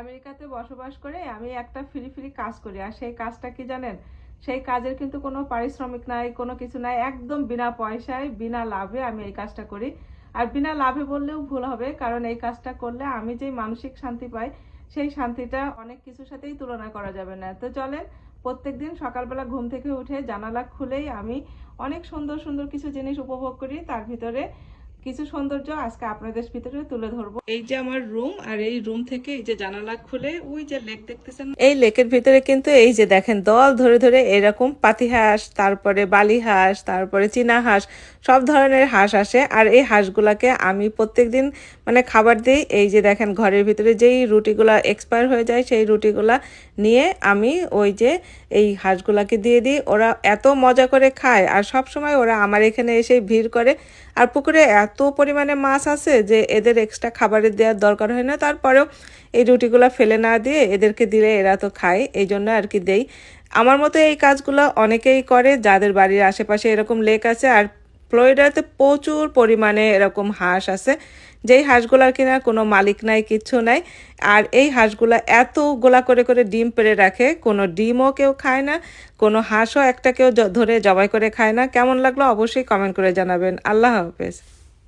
আমেরিকাতে বসবাস করে আমি একটা ফ্রি ফ্রি কাজ করি। আর সেই কাজটা কি জানেন? সেই কাজের কিন্তু কোনো পারিশ্রমিক নাই, কোনো কিছু নাই, একদম বিনা পয়সায়, বিনা লাভে আমি এই কাজটা করি। আর বিনা লাভে বললেও ভুল হবে, কারণ এই কাজটা করলে আমি যে মানসিক শান্তি পাই, সেই শান্তিটা অনেক কিছুর সাথেই তুলনা করা যাবে না। তো চলেন প্রত্যেক দিন সকালবেলা ঘুম থেকে উঠে জানালা খুলেই আমি অনেক সুন্দর সুন্দর কিছু জিনিস উপভোগ করি। তার ভিতরে কিছু সৌন্দর্য আজকে আপনাদের ভিতরে তুলে ধরবো। এই যে আমার রুম আর এই রুম থেকে এই যে জানালা খুলে ওই যে লেক দেখতেছেন। এই লেকের ভিতরে কিন্তু এই যে দেখেন দল ধরে ধরে এরকম পাতি হাঁস তারপরে বালি হাঁস তারপরে চীনা হাঁস সব ধরনের হাঁস আসে। আর এই হাঁসগুলাকে আমি প্রত্যেকদিন মানে খাবার দিই। এই যে দেখেন ঘরের ভিতরে যেই রুটিগুলা এক্সপায়ার হয়ে যায় সেই রুটিগুলা নিয়ে আমি ওই যে এই হাঁসগুলাকে দিয়ে দিই। ওরা এত মজা করে খায় আর সব সময় ওরা আমার এখানে এসে ভিড় করে। আর পুকুরে এত পরিমাণে মাছ আছে যে এদের এক্সট্রা খাবারের দেওয়ার দরকার হয় না। তারপরেও এই রুটিগুলো ফেলে না দিয়ে এদেরকে দিলে এরা তো খায় এই জন্য আর কি দেই। আমার মতো এই কাজগুলো অনেকেই করে, যাদের বাড়ির আশেপাশে এরকম লেক আছে আর ফ্লোরিডাতে প্রচুর পরিমাণে এরকম হাঁস আছে। যেই হাঁসগুলার কিনা কোনো মালিক নাই, কিচ্ছু নাই। আর এই হাঁসগুলা এত গোলা করে করে ডিম পেড়ে রাখে, কোনো ডিমও কেউ খায় না, কোনো হাঁসও একটা কেউ ধরে জবাই করে খায় না। কেমন লাগল অবশ্যই কমেন্ট করে জানাবেন। আল্লাহ হাফেজ।